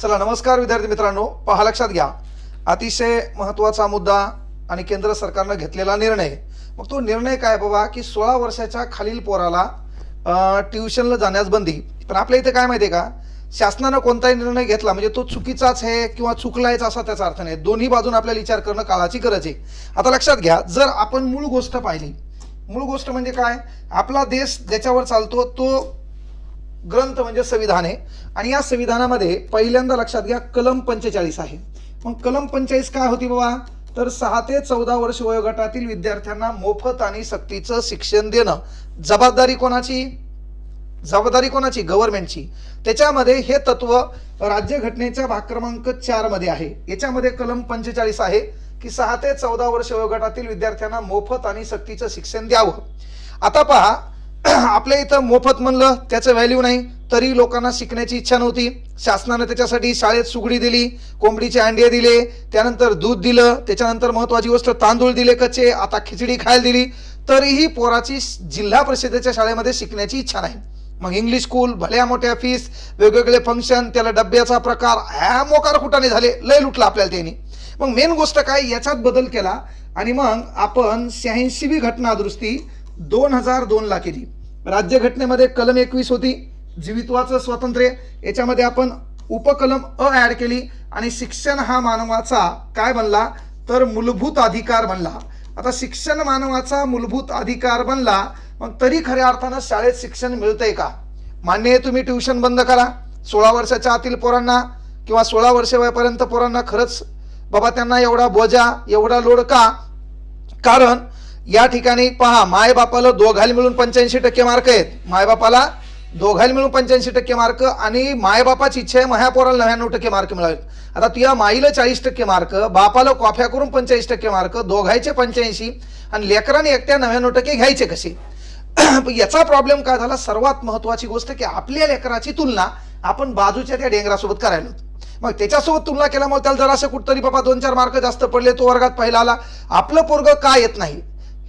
चला नमस्कार विद्यार्थी मित्रांनो. पहा लक्षात घ्या. अतिशय महत्त्वाचा मुद्दा आणि केंद्र सरकारनं घेतलेला निर्णय. मग तो निर्णय काय बाबा की सोळा वर्षाच्या खालील पोराला ट्युशनला जाण्यास बंदी. पण आपल्या इथे काय माहिती आहे का? शासनानं कोणताही निर्णय घेतला म्हणजे तो चुकीचाच आहे किंवा चुकलायच असा त्याचा अर्थ नाही. दोन्ही बाजून आपल्याला विचार करणं काळाची गरज आहे. आता लक्षात घ्या जर आपण मूळ गोष्ट पाहिली मूळ गोष्ट म्हणजे काय? आपला देश ज्याच्यावर चालतो तो ग्रंथ म्हणजे संविधान आहे. आणि या संविधानामध्ये पहिल्यांदा लक्षात घ्या कलम पंचेचाळीस आहे. मग कलम पंचेचाळीस काय होती बाबा? तर सहा ते चौदा वर्ष वयोगटातील विद्यार्थ्यांना मोफत आणि सक्तीचं शिक्षण देणं. जबाबदारी कोणाची? जबाबदारी कोणाची? गव्हर्नमेंटची त्याच्यामध्ये हे तत्व राज्यघटनेच्या भाग क्रमांक चारमध्ये आहे. याच्यामध्ये कलम पंचेचाळीस आहे की सहा ते चौदा वर्ष वयोगटातील विद्यार्थ्यांना मोफत आणि सक्तीचं शिक्षण द्यावं. आता पहा आपल्या इथं मोफत म्हणलं त्याचं व्हॅल्यू नाही. तरी लोकांना शिकण्याची इच्छा नव्हती. शासनानं त्याच्यासाठी शाळेत सुगडी दिली कोंबडीचे अंडे दिले त्यानंतर दूध दिलं त्याच्यानंतर महत्वाची गोष्ट तांदूळ दिले कच्चे आता खिचडी खायला दिली. तरीही पोराची जिल्हा परिषदेच्या शाळेमध्ये शिकण्याची इच्छा नाही. मग इंग्लिश स्कूल भल्या मोठ्या फीस वेगवेगळे फंक्शन त्याला डब्याचा प्रकार ह्या मोकार कुटाने झाले लय लुटला आपल्याला त्यांनी. मग मेन गोष्ट काय याच्यात बदल केला. आणि मग आपण शहाऐंशीवी घटना दुरुस्ती दोन हजार दोनला केली. राज्यघटनेमध्ये कलम एकवीस होती. जीवित्वाचं स्वातंत्र्य. याच्यामध्ये आपण उपकलम अ ॲड केली आणि शिक्षण हा मानवाचा काय बनला? तर मूलभूत अधिकार बनला. आता शिक्षण मानवाचा मूलभूत अधिकार बनला मग तरी खऱ्या अर्थानं शाळेत शिक्षण मिळतंय का? मान्य आहे तुम्ही ट्युशन बंद करा. सोळा वर्षाच्या आतील पोरांना किंवा सोळा वर्ष वयापर्यंत पोरांना खरंच बाबा त्यांना एवढा बोजा एवढा लोड का कारण या ठिकाणी पहा मायबापाला दोघाला मिळून पंच्याऐंशी टक्के मार्क आहेत. मायबापाला दोघाला मिळून पंच्याऐंशी टक्के मार्क आणि मायबापाची इच्छा आहे माझ्या पोराला नव्याण्णव टक्के मार्क मिळावेत आता तुझ्या माईला चाळीस टक्के मार्क बापाला कॉफ्या करून पंच्याऐंशी टक्के मार्क दोघायचे पंच्याऐंशी आणि लेकराने एकट्या नव्याण्णव टक्के घ्यायचे कसे? पण याचा प्रॉब्लेम काय झाला? सर्वात महत्वाची गोष्ट की आपल्या लेकराची तुलना आपण बाजूच्या त्या डेंगरासोबत करायला होतो. मग त्याच्यासोबत तुलना केल्यामुळे त्याला जरा असं कुठतरी बाबा दोन चार मार्क जास्त पडले तो वर्गात पहिला आला. आपलं पोरग का येत नाही?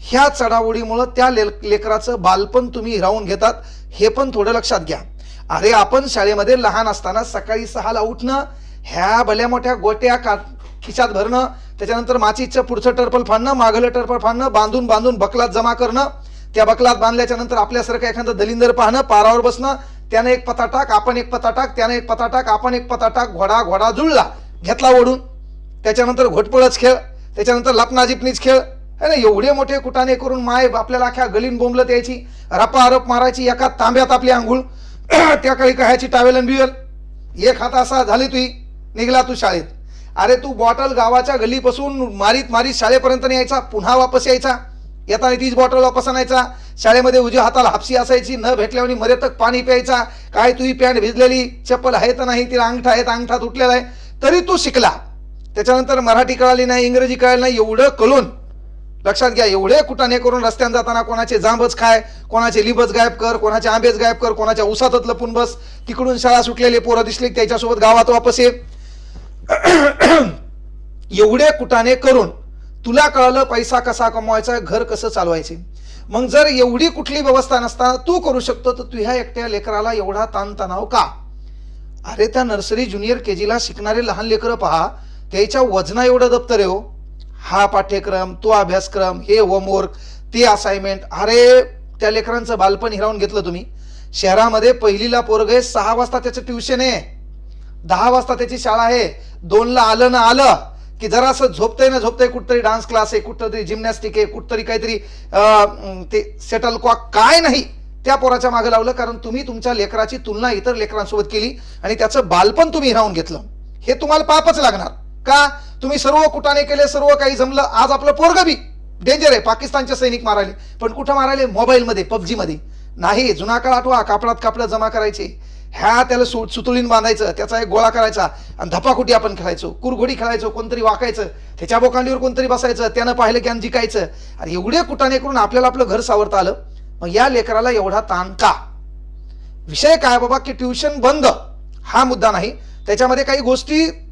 ह्या चढावडीमुळं त्या ले लेकराचं बालपण तुम्ही हिरावून घेतात हे पण थोडं लक्षात घ्या. अरे आपण शाळेमध्ये लहान असताना सकाळी सहाला उठणं ह्या भल्या मोठ्या गोट्या का खिशात भरणं त्याच्यानंतर माचीचं पुढचं टर्पल फाडणं मागलं टर्पल फाडणं बांधून बांधून बकलात जमा करणं त्या बकलात बांधल्याच्या नंतर आपल्यासारखं एखादं दलिंदर पाहणं पारावर बसणं त्यानं एक पता टाक आपण एक पता टाक त्यानं एक पता टाक आपण एक पता टाक घोडा घोडा जुळला घेतला ओढून. त्याच्यानंतर घोटपळच खेळ त्याच्यानंतर लपनाजिपणीच खेळ है ना एवढे मोठे कुटाने करून माय आपल्याला अख्या गलीन बोंबलत यायची रपारप मारायची एका तांब्यात आपली आंघोळ त्या काळी कहायची टावेल बिवेल. एक हात असा झाली तुही निघला तू शाळेत. अरे तू बॉटल गावाच्या गलीपासून मारीत मारीत शाळेपर्यंत यायचा पुन्हा वापस यायचा. येताना तीच बॉटल वापस आणायचा. शाळेमध्ये उजव्या हाताला हापसी असायची न भेटल्यावर मरेतक पाणी प्यायचा. काय तुझी पॅन्ट भिजलेली चप्पल आहे तर नाही तिला अंगठा आहे तर अंगठा तुटलेला आहे तरी तू शिकला. त्याच्यानंतर मराठी कळाली नाही इंग्रजी कळाली नाही एवढं कलून लक्षात घ्या एवढे कुटाने करून रस्त्यानं जाताना कोणाचे जांबच खाय कोणाचे लिबच गायब कर कोणाचे आंबेच गायब कर कोणाच्या उसातच लपून बस. तिकडून शाळा सुटलेले पोरं दिसली त्याच्यासोबत गावात वापस ये. एवढे कुटाने करून तुला कळलं पैसा कसा कमवायचा घर कसं चालवायचे? मग जर एवढी कुठली व्यवस्था नसताना तू करू शकतो तर तुझ्या एकट्या लेकराला एवढा ताणतणाव का? अरे त्या नर्सरी ज्युनियर के जीला शिकणारे लहान लेकरं पहा त्याच्या वजना एवढं दप्तर आहे हो. हा पाठ्यक्रम तो अभ्यासक्रम हे होमवर्क ती असाइनमेंट अरे त्या लेकरांचं बालपण हिरावून घेतलं तुम्ही. शहरामध्ये पहिलीला पोरग आहे सहा वाजता त्याचं ट्युशन आहे. दहा वाजता त्याची शाळा आहे. दोनला आलं ना आलं की जरा असं झोपतंय ना झोपतंय कुठतरी डान्स क्लास आहे कुठतरी जिमनॅस्टिक आहे कुठतरी काहीतरी ते सेटल कॉक काय नाही त्या पोराच्या मागे लावलं कारण तुम्ही तुमच्या लेकराची तुलना इतर लेकरांसोबत केली आणि त्याचं बालपण तुम्ही हिरावून घेतलं. हे तुम्हाला पापच लागणार. का? तुम्ही सर्व कुटाने केले सर्व काही जमलं. आज आपलं पोरग बी. डेंजर आहे. पाकिस्तानचे सैनिक मारायले. पण कुठं मारायले? मोबाईलमध्ये पबजीमध्ये. नाही जुना काळ आठवा. कापडात कापडं जमा करायचे. ह्या त्याला सु सुतुळीन बांधायचं. त्याचा एक गोळा करायचा. आणि धपाकुटी आपण खेळायचो. कुरघोडी खेळायचो कोणतरी वाकायचं. त्याच्या बोकांडीवर कोणतरी बसायचं. त्यानं पाहिलं की आणि जिकायचं. आणि एवढे कुटाने करून आपल्याला आपलं घर सावरता आलं. मग या लेकराला एवढा ताण का? विषय काय बाबा की ट्युशन बंद. हा मुद्दा नाही. त्याच्यामध्ये काही गोष्टी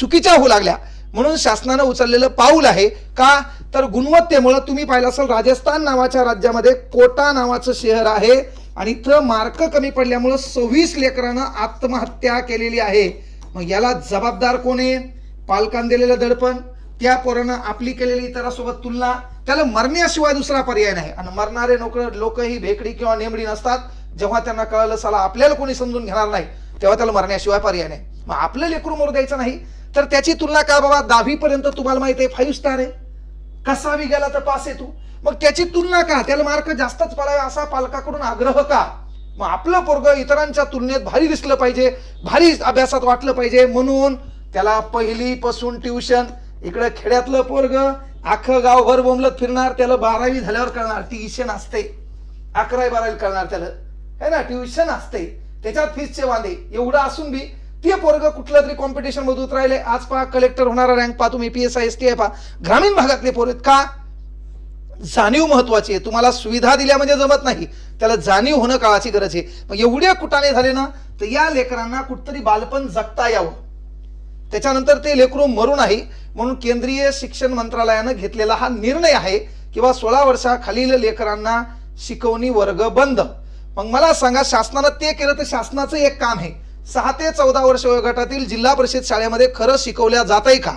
चुकीच्या होऊ लागल्या. म्हणून शासनानं उचललेलं पाऊल आहे का? तर गुणवत्तेमुळं तुम्ही पाहिलं असेल राजस्थान नावाच्या राज्यामध्ये कोटा नावाचं शहर आहे आणि इथं मार्क कमी पडल्यामुळं सव्वीस लेकरानं आत्महत्या केलेली आहे. मग याला जबाबदार कोण आहे? पालकांनी दिलेलं दडपण त्या पोरानं आपली केलेली इतरांसोबत तुलना त्याला मरण्याशिवाय दुसरा पर्याय नाही. आणि मरणारे नोकर लोक ही भेकडी किंवा नेमडी नसतात. जेव्हा त्यांना कळलं चला आपल्याला कोणी समजून घेणार नाही तेव्हा त्याला मरण्याशिवाय पर्याय नाही. मग आपलं लेकरू मोर द्यायचं नाही. तर त्याची तुलना का बाबा? दहावीपर्यंत तुम्हाला माहिती आहे फाईव्ह स्टार आहे. कसावी गेला तर पास आहे तू. मग त्याची तुलना का? त्याला मार्क जास्तच पडावे असा पालकाकडून आग्रह का? मग आपलं पोरग इतरांच्या तुलनेत भारी दिसलं पाहिजे भारी अभ्यासात वाटलं पाहिजे. म्हणून त्याला पहिली पासून ट्युशन इकडं खेड्यातलं पोरग अख्खं गावभर बोंबलत फिरणार त्याला बारावी झाल्यावर कळणार ट्युशन असते. अकरावी बारावी कळणार त्याला. है ना? ट्युशन असते. त्याच्यात फीसचे वांदे. एवढं असून बी ते पोरग कुठल्या तरी कॉम्पिटिशनमध्ये उतरायले. आज पहा कलेक्टर होणारा रँक पहा तुम्ही P S I S T आहे पहा. ग्रामीण भागातले पोर आहेत का? जाणीव महत्वाची आहे. तुम्हाला सुविधा दिल्या म्हणजे जमत नाही. त्याला जाणीव होणं काळाची गरज आहे. मग एवढ्या कुटाने झाले ना तर या लेकरांना कुठतरी बालपण जगता यावं. त्याच्यानंतर ते लेकरू मरू नाही म्हणून केंद्रीय शिक्षण मंत्रालयानं घेतलेला हा निर्णय आहे किंवा सोळा वर्षाखालील लेकरांना शिकवणी वर्ग बंद. मग मला सांगा शासनानं ते केलं तर शासनाचं एक काम आहे. सहा ते चौदा वर्ष वयोगटातील जिल्हा परिषद शाळेमध्ये खरं शिकवल्या जात आहे का?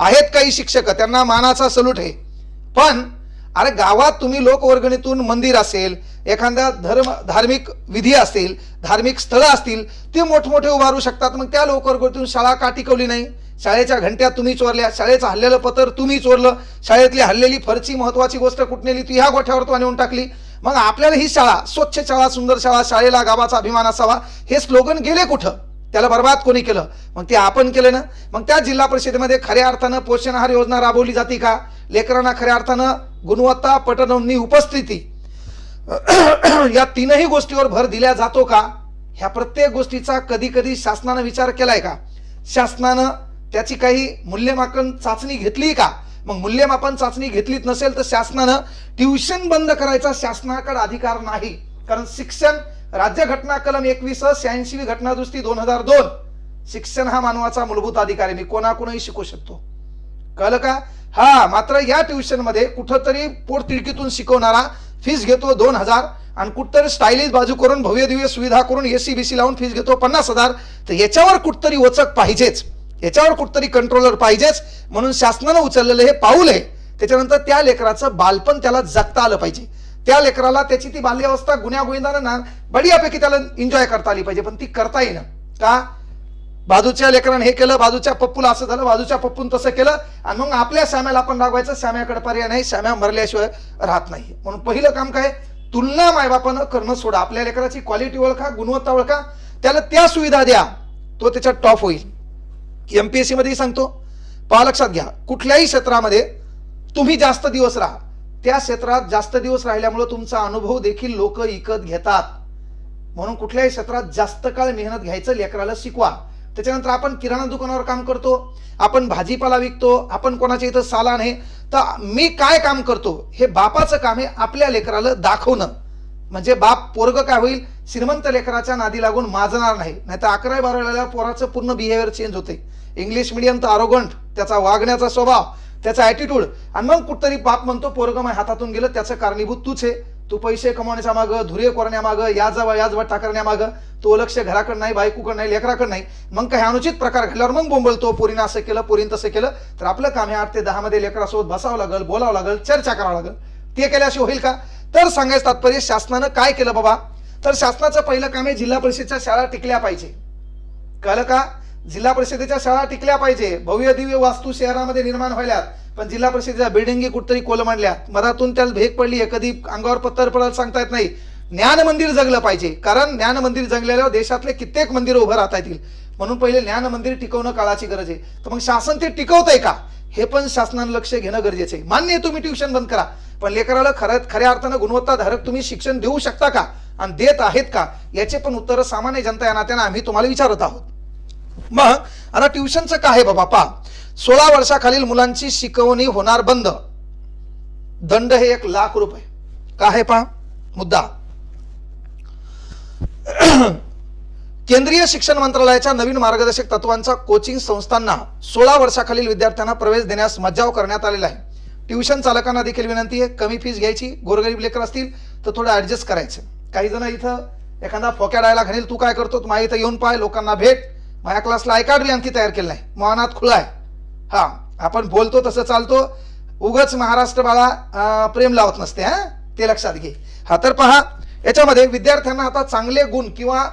आहेत काही शिक्षक त्यांना मानाचा सलूट आहे. पण अरे गावात तुम्ही लोकवर्गणीतून मंदिर असेल एखाद्या धर्म धार्मिक विधी असतील धार्मिक स्थळं असतील ते मोठमोठे उभारू शकतात मग त्या लोकवर्गणीतून शाळा का टिकवली नाही? शाळेच्या घंट्या तुम्ही चोरल्या शाळेचं हल्लेलं पत्र तुम्ही चोरलं शाळेतली हल्लेली फरची महत्वाची गोष्ट कुठनेली ती ह्या गोठ्यावर तो नेऊन टाकली? मग आपल्याला ही शाळा स्वच्छ शाळा सुंदर शाळा शाळेला गावाचा अभिमान असावा हे स्लोगन गेले कुठं? त्याला बर्बाद कोणी केलं? मग ते आपण केलं ना? मग त्या जिल्हा परिषदेमध्ये खऱ्या अर्थानं पोषण आहार योजना राबवली जाते का? लेकरांना खऱ्या अर्थानं गुणवत्ता पटनोंदणी उपस्थिती या तीनही गोष्टीवर भर दिला जातो का? ह्या प्रत्येक गोष्टीचा कधी कधी शासनानं विचार केलाय का? शासनानं त्याची काही मूल्यमापन चाचणी घेतली का? मग मूल्यमापन चाचणी घेतलीच नसेल तर शासनानं ट्युशन बंद करायचा शासनाकडे अधिकार नाही. कारण शिक्षण राज्य घटना कलम एकवीस शहाऐंशी घटना दुरुस्ती दोन हजार दोन शिक्षण हा मानवाचा मूलभूत अधिकार आहे. मी कोणाकोणही शिकू शकतो. कळलं का? हा मात्र या ट्युशनमध्ये कुठंतरी पोटतिडकीतून शिकवणारा फीस घेतो दोन हजार आणि कुठतरी स्टायलिश बाजू करून भव्य दिव्य सुविधा करून एसी बीसी लावून फीस घेतो पन्नास हजार. तर याच्यावर कुठतरी वचक पाहिजेच. याच्यावर कुठतरी कंट्रोलर पाहिजेच. म्हणून शासनानं उचललेलं हे पाऊल आहे. त्याच्यानंतर त्या लेकराचं बालपण त्याला जगता आलं पाहिजे. त्या लेकराला त्याची ती बाल्यावस्था गुन्ह्या गोविंदानं ना बढियापैकी त्याला एन्जॉय करता आली पाहिजे पण ती करता येईना. का? बाजूच्या लेकरानं हे केलं बाजूच्या पप्पूला असं झालं बाजूच्या पप्पून तसं केलं आणि मग आपल्या श्याम्याला आपण रागवायचं श्याम्याकडे पर्याय नाही श्याम्या मरल्याशिवाय राहत नाही. म्हणून पहिलं काम काय? तुलना मायबापानं करणं सोडा. आपल्या लेकराची क्वालिटी ओळखा गुणवत्ता ओळखा. त्याला त्या सुविधा द्या. तो त्याच्यात टॉप होईल. यम पी एस सीमध्येही सांगतो. पहा लक्षात घ्या. कुठल्याही क्षेत्रामध्ये तुम्ही जास्त दिवस राहा. त्या क्षेत्रात जास्त दिवस राहिल्यामुळे तुमचा अनुभव देखील लोक विकत घेतात. म्हणून कुठल्याही क्षेत्रात जास्त काळ मेहनत घ्यायचं लेकराला शिकवा. त्याच्यानंतर आपण किराणा दुकानावर काम करतो. आपण भाजीपाला विकतो. आपण कोणाच्या इथं सालान आहे तर मी काय काम करतो? हे बापाचं काम आहे आपल्या लेकराला दाखवणं. म्हणजे बाप पोरग काय होईल? श्रीमंत लेकराच्या नादी लागून माजणार नाही. नाही तर अकरावी बारावीला पोराचं पूर्ण बिहेवियर चेंज होते. इंग्लिश मिडियम तर आरोगंट त्याचा वागण्याचा स्वभाव त्याचा ॲटिट्यूड आणि मग कुठतरी बाप म्हणतो पोरग माझ्या हातातून गेलं त्याचं कारणीभूत तूच आहे. तू पैसे कमावण्याच्या मागं धुर्य करण्यामागं याजवळ याजवळ टाकण्यामागं तो लक्ष घराकडं नाही बायकोकडं नाही लेकराकडं नाही. मग काही अनुचित प्रकार घडल्यावर मग बोंबलतो पोरीनं असं केलं पोरीनं तसं केलं. तर आपलं काम आहे आठ ते दहा मध्ये लेकरासोबत बसावं लागेल बोलावं लागेल चर्चा करावं लागेल. ते केल्याशिवाय होईल का? तर सांगायचं तात्पर्य शासनानं काय केलं बाबा? तर शासनाचं पहिलं काम आहे जिल्हा परिषदच्या शाळा टिकल्या पाहिजे. कळलं का? जिल्हा परिषदेच्या शाळा टिकल्या पाहिजे. भव्य दिव्य वास्तू शहरामध्ये निर्माण व्हायल्यात. पण जिल्हा परिषदेच्या बिल्डिंगी कुठतरी कोलमांडल्या मधातून त्याला भेग पडली कधी अंगावर पत्तर पडत सांगता येत नाही. ज्ञान मंदिर जगलं पाहिजे. कारण ज्ञान मंदिर जगलेल्यावर देशातले कित्येक मंदिर उभं राहता येतील. म्हणून पहिले ज्ञान मंदिर टिकवणं काळाची गरज आहे. तर मग शासन ते टिकवतंय का? हे पण शासनानं लक्ष घेणं गरजेचं आहे. मान्य आहे तुम्ही ट्युशन बंद करा. पण लेकराला खरं खऱ्या अर्थानं गुणवत्ताधारक तुम्ही शिक्षण देऊ शकता का? आणि देत आहेत का? याचे पण उत्तर सामान्य जनता या नात्यानं आम्ही तुम्हाला विचारत आहोत. मग आता ट्युशनचं काय आहे बाबा? पा सोळा वर्षाखालील मुलांची शिकवणी होणार बंद. दंड हे एक लाख रुपये. का आहे पा मुद्दा. केंद्रीय शिक्षण मंत्रालयाच्या नवीन मार्गदर्शक तत्वांचा कोचिंग संस्थांना सोळा वर्षाखालील विद्यार्थ्यांना प्रवेश देण्यास मज्जाव करण्यात आलेला आहे. ट्युशन चालकांना देखील विनंती आहे कमी फीज घ्यायची गोरगरीब लेकर असतील तर थोडं ॲडजस्ट करायचं. काही जण इथं एखादा फोक्या डायला घालील तू काय करतो माझ्या इथं येऊन पाय लोकांना भेट. माझ्या क्लासला आय आणखी तयार केलं नाही. मोहनात खुला आहे. हा आपण बोलतो तसं चालतो. उगच महाराष्ट्र बाळा प्रेम लावत नसते हा? ते लक्षात घे. हा तर पहा याच्यामध्ये विद्यार्थ्यांना आता चांगले गुण किंवा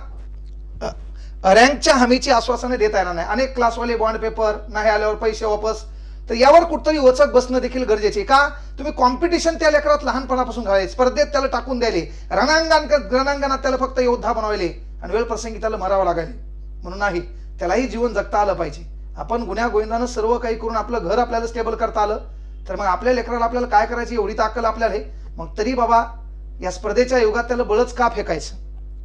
रँकच्या हमीची आश्वासने देता येणार नाही. अनेक क्लासवाले बॉन्ड पेपर नाही आल्यावर पैसे वापस तर यावर कुठतरी वचक बसणं देखील गरजेचे का? तुम्ही कॉम्पिटिशन त्या लेकरात लहानपणापासून घालायचे. स्पर्धेत त्याला टाकून द्यायले. रणांगण रणांगणात त्याला फक्त योद्धा बनवायले. आणि वेळ प्रसंगी त्याला मरावं लागायले. म्हणून नाही त्यालाही जीवन जगता आलं पाहिजे. आपण गुन्ह्या गोविंदानं सर्व काही करून आपलं घर आपल्याला स्टेबल करता आलं तर मग आपल्या लेकराला आपल्याला काय करायची? एवढी ताकद आपल्याला आहे. मग तरी बाबा या स्पर्धेच्या युगात त्याला बळच का फेकायचं?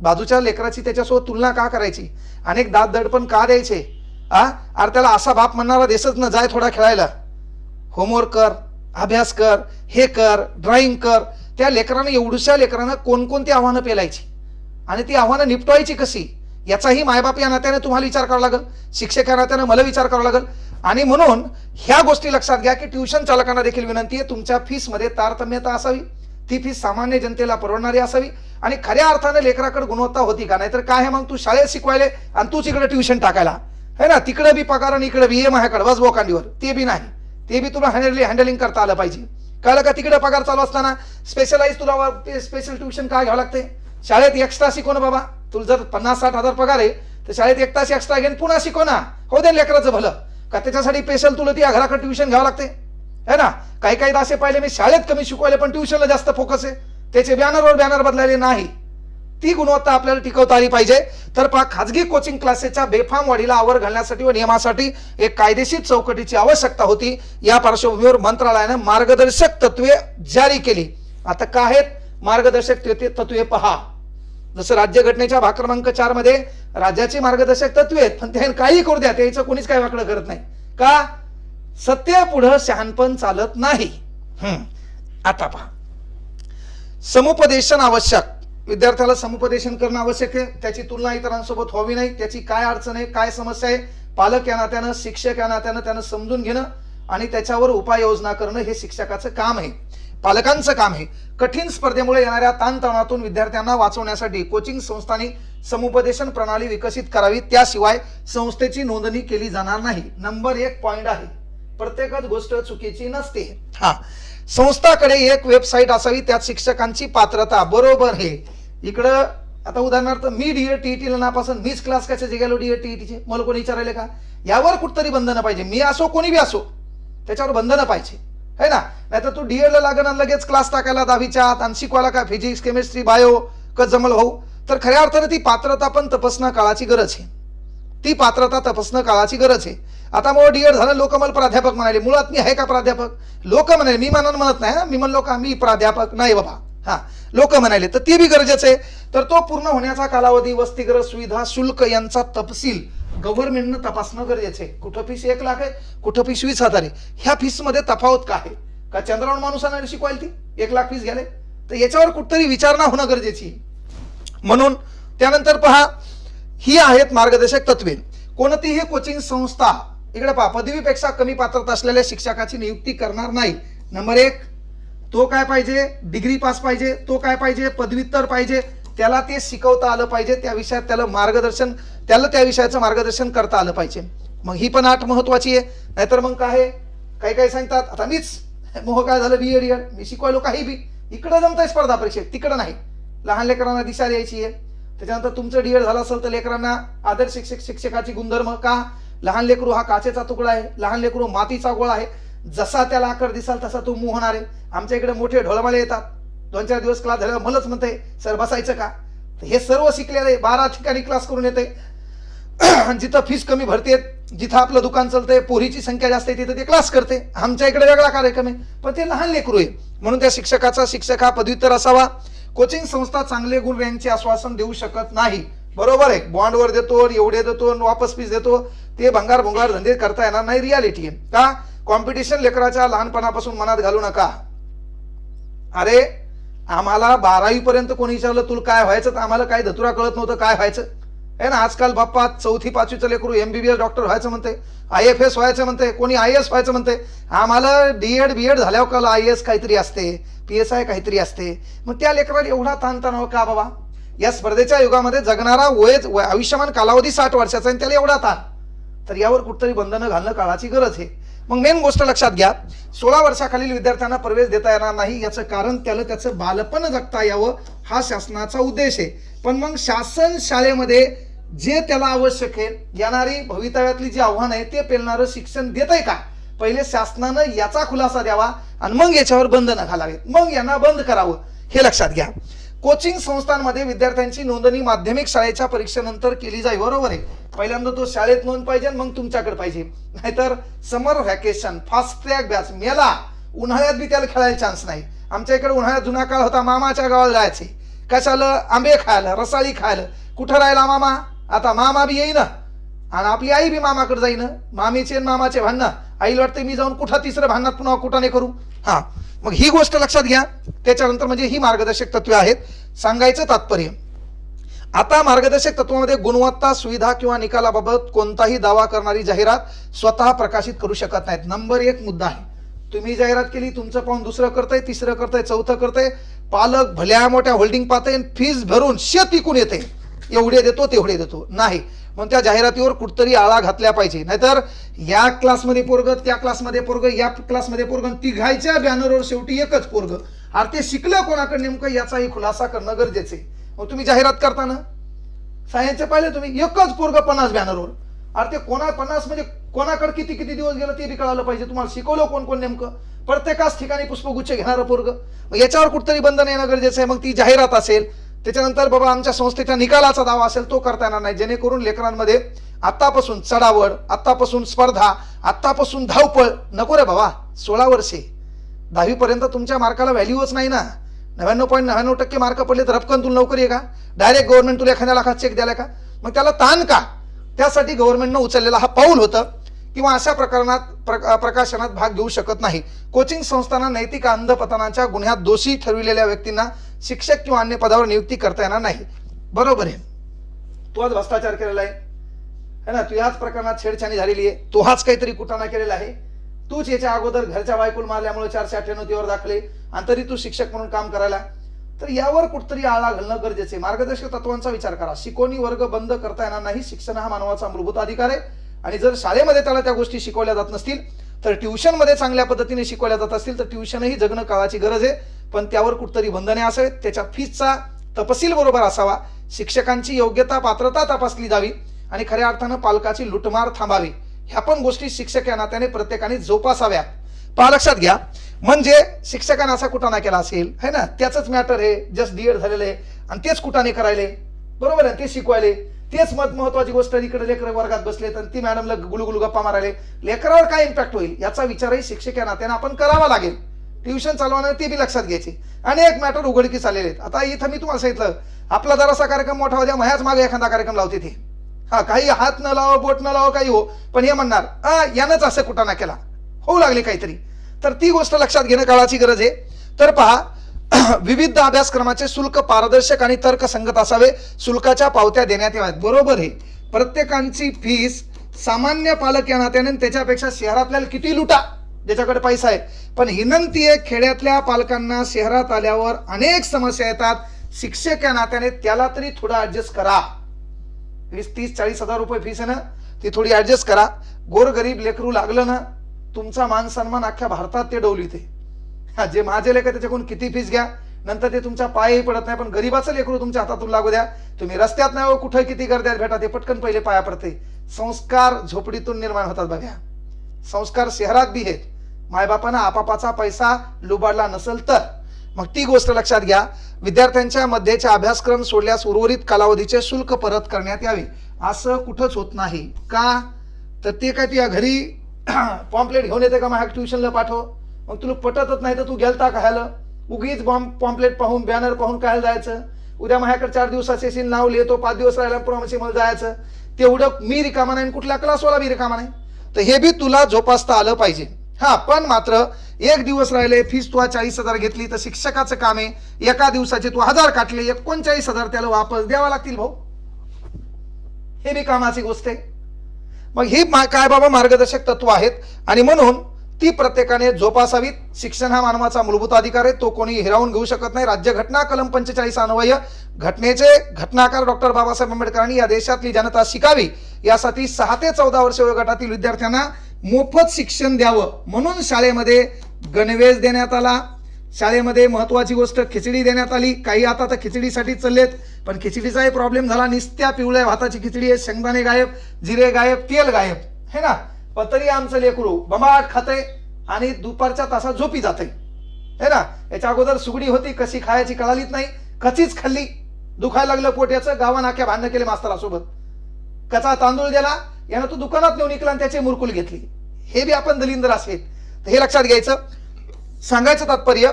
बाजूच्या लेकराची त्याच्यासोबत तुलना का करायची? अनेक दात दडपण का द्यायचे? आ? अरे त्याला असा बाप म्हणणारा देशच न जाय थोडा खेळायला. होमवर्क कर अभ्यास कर हे कर ड्रॉइंग कर. त्या लेकरानं एवढ्याशा लेकरानं कोणकोणती आव्हानं पेलायची? आणि ती आव्हानं निपटवायची कशी? याचाही मायबाप या नात्याने तुम्हाला विचार करावा लागेल. शिक्षक या नात्यानं मला विचार करावा लागेल. आणि म्हणून ह्या गोष्टी लक्षात घ्या की ट्युशन चालकांना देखील विनंती आहे तुमच्या फीसमध्ये तारतम्यता असावी. ती फीस सामान्य जनतेला परवडणारी असावी. आणि खऱ्या अर्थाने लेकराकडे गुणवत्ता होती का? नाहीतर काय आहे मग? तू शाळेत शिकवायले आणि तूच इकडे ट्युशन टाकायला. है ना? तिकडं बी पगार आणि इकडं बी एम माझ्याकडे. बस बोकांडीवर. ते बी नाही. ते बी तुला हँडली हँडलिंग करता आलं पाहिजे. कळलं का तिकडे पगार चालू असताना? स्पेशलाइज तुला स्पेशल ट्युशन काय घ्यावं लागते? शाळेत एक्स्ट्रा शिकवणं बाबा. तुला जर पन्नास साठ हजार पगार आहे तर शाळेत एक तास एक्स्ट्रा घेऊन पुन्हा शिकव ना. हो दे लेकराचं भलं. का त्याच्यासाठी स्पेशल तुला ती घराकडे ट्युशन घ्यावं लागते? है ना? काही काही असे पाहिले मी शाळेत कमी शिकवायले पण ट्युशनला जास्त फोकस आहे. त्याचे बॅनरवर बॅनर बदलायले नाही. ती गुणवत्ता आपल्याला टिकवता आली पाहिजे. तर पहा खाजगी कोचिंग क्लासेसच्या बेफाम वाढीला आवर घालण्यासाठी व नियमासाठी एक कायदेशीर चौकटीची आवश्यकता होती. या पार्श्वभूमीवर मंत्रालयानं मार्गदर्शक तत्वे जारी केली. आता काय आहेत? मार्गदर्शक तत्वे पहा. जसं राज्यघटनेच्या भाग क्रमांक चारमध्ये राज्याची मार्गदर्शक तत्वे आहेत पण त्याने काही करू द्या. त्याचं कोणीच काय वाकडं करत नाही. का? सत्य पुढं शहाणपण चालत नाही. आता पहा. समुपदेशन आवश्यक. विद्यार्थ्याला समुपदेशन करणं आवश्यक आहे. त्याची तुलना इतरांसोबत व्हावी नाही. त्याची काय अडचण आहे काय समस्या आहे पालक या नात्यानं शिक्षक या नात्यानं त्यानं समजून घेणं आणि त्याच्यावर उपाययोजना करणं हे शिक्षकाचं काम आहे. पालकांचं काम आहे. कठीण स्पर्धेमुळे येणाऱ्या ताणतणातून विद्यार्थ्यांना वाचवण्यासाठी कोचिंग संस्थांनी समुपदेशन प्रणाली विकसित करावी. त्याशिवाय संस्थेची नोंदणी केली जाणार नाही. नंबर एक पॉइंट आहे. प्रत्येकच गोष्ट चुकीची नसते. हा. संस्थाकडे एक वेबसाईट असावी त्यात शिक्षकांची पात्रता. बरोबर हे. इकडं आता उदाहरणार्थ मी डीए टीईटीला नापासून मीच क्लास कशाचे गेलो डीए टीईटीचे मला कोणी विचारायले का? यावर कुठतरी बंधनं पाहिजे. मी असो कोणी बी असो त्याच्यावर बंधनं पाहिजे. है ना? नाहीतर तू डीएडला लागण आणि लगेच क्लास टाकायला दहावीच्या आत आणि शिकवायला काय फिजिक्स केमिस्ट्री बायो क जमल भाऊ? तर खऱ्या अर्थाने ती पात्रता पण तपासणं काळाची गरज आहे. ती पात्रता तपासणं काळाची गरज आहे. आता मग डीएड झालं लोक मला प्राध्यापक म्हणाले. मुळात मी आहे का प्राध्यापक? लोक म्हणाले मी म्हणून म्हणत नाही ना मी म्हणलो का मी प्राध्यापक नाही बाबा. हा. लोक म्हणाले तर ते बी गरजेचं आहे. तर तो पूर्ण होण्याचा कालावधी वस्तीग्रह सुविधा शुल्क यांचा तपशील गव्हर्नमेंटनं तपासणं गरजेचं आहे. कुठं फीस एक लाख आहे कुठं फीस वीस हजार आहे. ह्या फीसमध्ये तफावत काय आहे? का चंद्रावण माणूसांना शिकवायला ती? एक लाख फीस घ्याले तर याच्यावर कुठतरी विचारणा होणं गरजेची म्हणून त्यानंतर पहा ही आहेत मार्गदर्शक तत्वे. कोणतीही कोचिंग संस्था इकडे पहा पदवीपेक्षा कमी पात्रता असलेल्या शिक्षकाची नियुक्ती करणार नाही. नंबर एक तो काय पाहिजे? डिग्री पास पाहिजे. तो काय पाहिजे? पदव्युत्तर पाहिजे. त्याला ते शिकवता आलं पाहिजे. त्या विषयात त्याला मार्गदर्शन त्याला त्या विषयाचं मार्गदर्शन करता आलं पाहिजे. मग ही पण आठ महत्वाची आहे. नाहीतर मग काय आहे? काही काही सांगतात आता मीच मोह काय झालं? बी एड मी शिकवायलो काही बी. इकडं जमतंय स्पर्धा परीक्षेत तिकडं नाही. लहान लेकरांना दिशा द्यायची आहे. त्याच्यानंतर तुमचं डिएड झालं असेल तर लेकरांना आदर्श शिक्षक शिक्षकाची गुणधर्म का? लहान लेकरू हा काचेचा तुकडा आहे. लहान लेकरू मातीचा गोळा आहे. जसा त्याला आकार दिसाल तसा तो मूव होणार आहे. आमच्या इकडे मोठे ढोलमाले येतात. दोन चार दिवस क्लास झाल्यावर मलाच म्हणते सर बसायचं का? हे सर्व शिकलेलं आहे बारा ठिकाणी क्लास करून येते. जिथं फीस कमी भरते जिथं आपलं दुकान चालतंय पोरीची संख्या जास्त आहे तिथं ते क्लास करते. आमच्या इकडे वेगळा कार्यक्रम आहे. पण ते लहान लेकरू आहे. म्हणून त्या शिक्षकाचा शिक्षक हा पदव्युत्तर असावा. कोचिंग संस्था चांगले गुण यांचे आश्वासन देऊ शकत नाही. बरोबर आहे. बॉन्डवर देतो एवढे देतो आणि वापस फीस देतो ते भंगार भंगार धंदे करता येणार नाही रियालिटी आहे. का? कॉम्पिटिशन लेकराच्या लहानपणापासून मनात घालू नका. अरे आम्हाला बारावी पर्यंत कोणी विचारलं तुला काय व्हायचं? तर आम्हाला काय धतुरा कळत नव्हतं काय व्हायचं. आहे ना आजकाल बाप्पा चौथी पाचवीचं लेकरू एमबीबीएस डॉक्टर व्हायचं म्हणते आय एफ एस व्हायचं म्हणते कोणी आय एस व्हायचं म्हणते. आम्हाला डीएड बीएड झाल्यावर कळलं आय एस काहीतरी असते पी एस आय काहीतरी असते. मग त्या लेकराला एवढा ताणतणाव का बाबा? या स्पर्धेच्या युगामध्ये जगणारा वयच वय- आयुष्यमान कालावधी साठ वर्षाचा आणि त्याला एवढा ताण. तर यावर कुठतरी बंधनं घालणं काळाची गरज आहे. मग मेन गोष्ट लक्षात घ्या सोळा वर्षाखालील विद्यार्थ्यांना प्रवेश देता येणार नाही याचं कारण त्याला त्याचं बालपण जगता यावं हा शासनाचा उद्देश आहे. पण मग शासन शाळेमध्ये जे त्याला आवश्यक आहे येणारी भवितव्यातली जी आव्हानं आहे ते पेलणारं शिक्षण देत आहे का? पहिले शासनानं याचा खुलासा द्यावा आणि मग याच्यावर बंधनं घालावेत. मग यांना बंद करावं हे लक्षात घ्या. कोचिंग संस्थांमध्ये विद्यार्थ्यांची नोंदणी माध्यमिक शाळेच्या परीक्षेनंतर केली जाईल बरोबर आहे. पहिल्यांदा तो शाळेत नोंद पाहिजे आणि मग तुमच्याकडे पाहिजे. नाहीतर summer vacation fast track batch मेला. उन्हाळ्यात बी त्याला खेळायला चान्स नाही. आमच्या इकडे उन्हाळ्यात जुना काळ होता मामाच्या गावाला जायचे. कशाला? आंबे खायला रसाळी खायला. कुठं राहिला मामा? आता मामा बी येईन. आणि आपली आई बी मामाकडे जाईन. मामीचे मामाचे भांडणं. आईला वाटते मी जाऊन कुठं तिसरं भांडणात पुन्हा कुठं नाही करू? हा. मग ही गोष्ट लक्षात घ्या. त्याच्यानंतर म्हणजे ही मार्गदर्शक तत्वे आहेत. सांगायचं तात्पर्य. आता मार्गदर्शक तत्वामध्ये गुणवत्ता सुविधा किंवा निकालाबाबत कोणताही दावा करणारी जाहिरात स्वतः प्रकाशित करू शकत नाहीत. नंबर एक मुद्दा आहे. तुम्ही जाहिरात केली तुमचं पाहून दुसरं करताय तिसरं करतंय चौथं करताय. पालक भल्या मोठ्या होल्डिंग पाहते फीज भरून शेत विकून येते एवढे देतो तेवढे देतो. नाही. मग त्या जाहिरातीवर कुठतरी आळा घातल्या पाहिजे. नाहीतर या क्लासमध्ये पोरग त्या क्लासमध्ये पोरग या क्लासमध्ये पोरग तिघायच्या बॅनरवर शेवटी एकच पोरग. अरे ते शिकलं कोणाकडे नेमकं? याचाही खुलासा करणं गरजेचे मग तुम्ही जाहिरात करताना सायन्सचे पाहिले तुम्ही? एकच पोरग पन्नास बॅनरवर अरे ते कोणा पन्नास म्हणजे कोणाकडे किती किती दिवस गेलं ते बी कळालं पाहिजे. तुम्हाला शिकवलं कोण कोण नेमकं? प्रत्येकाच ठिकाणी पुष्पगुच्छ घेणारं पोरग. मग याच्यावर कुठतरी बंधन येणं गरजेचं आहे. मग ती जाहिरात असेल त्याच्यानंतर बाबा आमच्या संस्थेच्या निकालाचा दावा असेल तो करता येणार नाही. जेणेकरून लेकरांमध्ये आत्तापासून चढावड आत्तापासून स्पर्धा आत्तापासून धावपळ नको रे बाबा. सोळा वर्षे. दहावीपर्यंत तुमच्या मार्काला व्हॅल्यूच नाही ना. नव्याण्णव पॉईंट नव्याण्णव टक्के मार्क पडले तर रपकन तुला नोकरी आहे का? डायरेक्ट गव्हर्नमेंट तुला एखाद्या लाखात चेक द्यायला का? मग त्याला ताण का? त्यासाठी गव्हर्नमेंटनं उचललेला हा पाऊल होतं किंवा अशा प्रकरणात प्र- प्रकाशनात भाग घेऊ शकत नाही. कोचिंग संस्थांना नैतिक अंधपतनाच्या गुन्ह्यात दोषी ठरविलेल्या व्यक्तींना शिक्षक किंवा अन्य पदावर नियुक्ती करता येणार नाही. बरोबर आहे. तू आज भ्रष्टाचार केलेला आहे. है ना? तू याच प्रकरणात छेडछाणी झालेली आहे. तो हाच काहीतरी कुटाणा केलेला आहे. तूच याच्या अगोदर घरच्या बायकोल मारल्यामुळे चारशे अठ्ठ्याण्णव तीवर दाखले आणि तरी तू शिक्षक म्हणून काम करायला. तर यावर कुठतरी आळा घालणं गरजेचे आहे. मार्गदर्शक तत्वांचा विचार करा. शिकवणी वर्ग बंद करता येणार नाही. शिक्षण हा मानवाचा मूलभूत अधिकार आहे. आणि जर शाळेमध्ये त्याला त्या गोष्टी शिकवल्या जात नसतील तर ट्युशनमध्ये चांगल्या पद्धतीने शिकवल्या जात असतील तर ट्युशनही जगणं काळाची गरज आहे. पण त्यावर कुठतरी बंधने असावेत. त्याच्या फीसचा तपशील बरोबर असावा. शिक्षकांची योग्यता पात्रता तपासली जावी आणि खऱ्या अर्थानं पालकाची लुटमार थांबावी. ह्या पण गोष्टी शिक्षक या नात्याने प्रत्येकाने जोपासाव्यात. पहा लक्षात घ्या. म्हणजे शिक्षकाने असा कुटाणा केला असेल है ना? त्याचंच मॅटर आहे. जस्ट डीएड झालेलं आहे. आणि तेच कुटाणे करायले? बरोबर आहे ते शिकवायले. तेच मत महत्वाची गोष्ट इकडे लेकर वर्गात बसले तर ती मॅडमला गुलगुल गप्पा मारायले. लेकरावर काय इम्पॅक्ट होईल? याचा विचारही शिक्षक या नात्याने आपण करावा लागेल. ट्युशन चालवणं ते बी लक्षात घ्यायचे. अनेक मॅटर उघडकीस आलेले आहेत. आता इथं मी तुम्हाला सांगितलं आपला जरासा कार्यक्रम मोठा होत्या ह्याच मागे एखादा कार्यक्रम लावते ते. हा काही हात न लावो बोट न लावो काही हो पण हे म्हणणार आ यानंच असं कुटाणा केला. होऊ लागले काहीतरी. तर ती गोष्ट लक्षात घेणं काळाची गरज आहे. तर पहा विविध अभ्यासक्रमाचे शुल्क पारदर्शक आणि तर्कसंगत असावे. शुल्काच्या पावत्या देण्यात याव्यात. बरोबर आहे. प्रत्येकांची फीस सामान्य पालक या नात्याने त्याच्यापेक्षा शहरातल्या किती लुटा? ज्याच्याकडे पैसा आहे. पण विनंती आहे खेड्यातल्या पालकांना शहरात आल्यावर अनेक समस्या येतात. शिक्षक या नात्याने त्याला तरी थोडं ऍडजस्ट करा. वीस तीस चाळीस हजार रुपये फीस आहे ना ती थोडी ऍडजस्ट करा. गोरगरीब लेकरू लागलं ना तुमचा मान सन्मान अख्ख्या भारतात ते डवली ते जे माझे लेखक त्याच्याकडून किती फीस घ्या. नंतर ते तुमच्या पायही पडत नाही पण गरीबाचं लेकरू तुमच्या हातातून लागू द्या. तुम्ही रस्त्यात नाही हो कुठं किती गर्द्यात भेटा ते पटकन पहिले पाया पडते. संस्कार झोपडीतून निर्माण होतात बघा. संस्कार शहरात बी आहेत. मायबापानं आपापाचा पैसा लुबाडला नसेल तर. मग ती गोष्ट लक्षात घ्या. विद्यार्थ्यांच्या मध्येचे अभ्यासक्रम सोडल्यास उर्वरित कालावधीचे शुल्क परत करण्यात यावे. असं कुठंच होत नाही. का? तर ते काय तुझ्या घरी पॉम्पलेट घेऊन येते का माझ्या ट्युशनला पाठव? मग तुला पटतच नाही तर तू गेलता खायला उगीच बॉम्ब पॉम्पलेट पाहून बॅनर पाहून काय जायचं? उद्या माझ्याकडे चार दिवसाचे सीन नाव लिहितो पाच दिवस राहिला प्रॉमसी मला जायचं. तेवढं मी रिकामा नाही आणि कुठल्या क्लासवाला बी रिकामा नाही. तर हे बी तुला जोपासता आलं पाहिजे. हा पण मात्र एक दिवस राहिले फीस तू चाळीस हजार घेतली तर शिक्षकाचं काम आहे एका दिवसाचे तू हजार काटले एकोणचाळीस हजार त्याला वापस द्यावा लागतील भाऊ. हे बी कामाची गोष्ट आहे. मग ही काय बाबा मार्गदर्शक तत्व आहेत? आणि म्हणून ती प्रत्येकाने जोपासावीत. शिक्षण हा मानवाचा मूलभूत अधिकार आहे. तो कोणी हिरावून घेऊ शकत नाही. राज्यघटना कलम पंचेचाळीस अन्वय. घटनेचे घटनाकार डॉक्टर बाबासाहेब आंबेडकरांनी या देशातली जनता शिकावी. यासाठी सहा ते चौदा वर्ष वयोगटातील विद्यार्थ्यांना मोफत शिक्षण द्यावं म्हणून शाळेमध्ये गणवेश देण्यात आला. शाळेमध्ये महत्वाची गोष्ट खिचडी देण्यात आली. काही आता तर खिचडीसाठी चाललेत पण खिचडीचाही प्रॉब्लेम झाला. निस्त्या पिवळ्या भाताची खिचडी आहे. शेंगदाणे गायब जिरे गायब तेल गायब. हे ना? पण तरी आमचं लेकरू बमाट खाते आणि दुपारच्या तासात झोपी जाते हे ना? याच्या अगोदर सुगडी होती कशी खायची कळालीच नाही कचीच खाल्ली. दुखायला लागलं पोट याचं गावा नाक्या भांडणं केले मास्तरासोबत. कचा तांदूळ दिला यानं तो दुकानात नेऊन निकला आणि त्याची मुरकुल घेतली. हे बी आपण दलिंदर असेल तर हे लक्षात घ्यायचं. सांगायचं तात्पर्य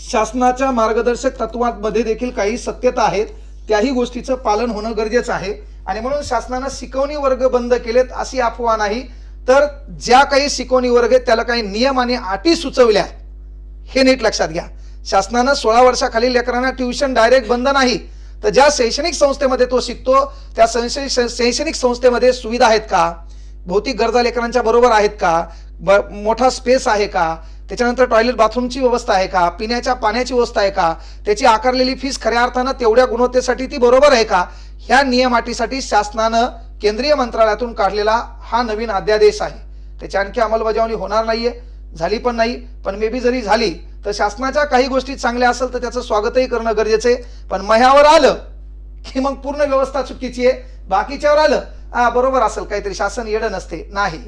शासनाच्या मार्गदर्शक तत्वांमध्ये देखील काही सत्यता आहेत. त्याही गोष्टीचं पालन होणं गरजेचं आहे. आणि म्हणून शासनानं शिकवणी वर्ग बंद केलेत अशी अफवा नाही. तर ज्या काही शिकवणी वर्ग आहेत त्याला काही नियम आणि अटी सुचवल्या हे नीट लक्षात घ्या. शासनानं सोळा वर्षाखालील लेकरांना ट्युशन डायरेक्ट बंद नाही. तर ज्या शैक्षणिक संस्थेमध्ये तो शिकतो त्या शैक्षणिक संस्थेमध्ये सुविधा आहेत का? भौतिक गरजा लेकरांच्या बरोबर आहेत का? ब मोठा स्पेस आहे का? त्याच्यानंतर टॉयलेट बाथरूमची व्यवस्था आहे का? पिण्याच्या पाण्याची व्यवस्था आहे का? त्याची आकारलेली फीस खऱ्या अर्थानं तेवढ्या गुणवत्तेसाठी ती बरोबर आहे का? ह्या नियम अटीसाठी शासनानं केंद्रीय मंत्रालयातून काढलेला हा नवीन अध्यादेश आहे. त्याची आणखी अंमलबजावणी होणार नाहीये. झाली पण नाही. पण मे बी जरी झाली तर शासनाच्या काही गोष्टी चांगल्या असेल तर त्याचं स्वागतही करणं गरजेचं आहे. पण मह्यावर आलं की मग पूर्ण व्यवस्था चुकीची आहे. बाकीच्यावर आलं हा बरोबर असेल. काहीतरी शासन येडं नसते. नाही.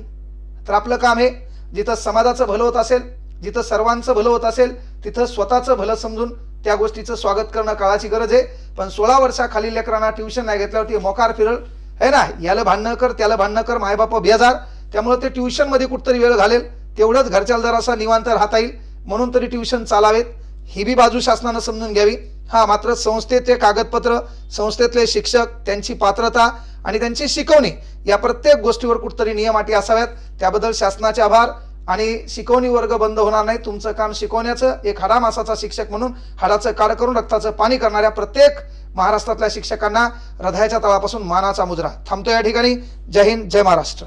तर आपलं काम आहे जिथं समाजाचं भलं होत असेल जिथं सर्वांचं भलं होत असेल तिथं स्वतःचं भलं समजून त्या गोष्टीचं स्वागत करणं काळाची गरज आहे. पण सोळा वर्षाखालील लेकरांना ट्युशन नाही घेतल्यावरती मोकार फिरल. है ना? याला भांडणं कर त्याला भांडणं कर मायबाप बेजार. त्यामुळे ते ट्युशनमध्ये कुठतरी वेळ घालेल. तेवढंच घरच्याला जरासा निवांत राहता येईल. म्हणून तरी ट्युशन चालावेत. ही बी बाजू शासनानं समजून घ्यावी. हा मात्र संस्थेचे कागदपत्र संस्थेतले शिक्षक त्यांची पात्रता आणि त्यांची शिकवणी या प्रत्येक गोष्टीवर कुठतरी नियम अटी असाव्यात. त्याबद्दल शासनाचे आभार आणि शिकवणी वर्ग बंद होणार नाही. तुमचं काम शिकवण्याचं एक हाडामासाचा शिक्षक म्हणून हाडाचं काळ करून रक्ताचं पाणी करणाऱ्या प्रत्येक महाराष्ट्रातल्या शिक्षकांना हृदयाच्या तळापासून मानाचा मुजरा थांबतो या ठिकाणी. जय हिंद जय महाराष्ट्र.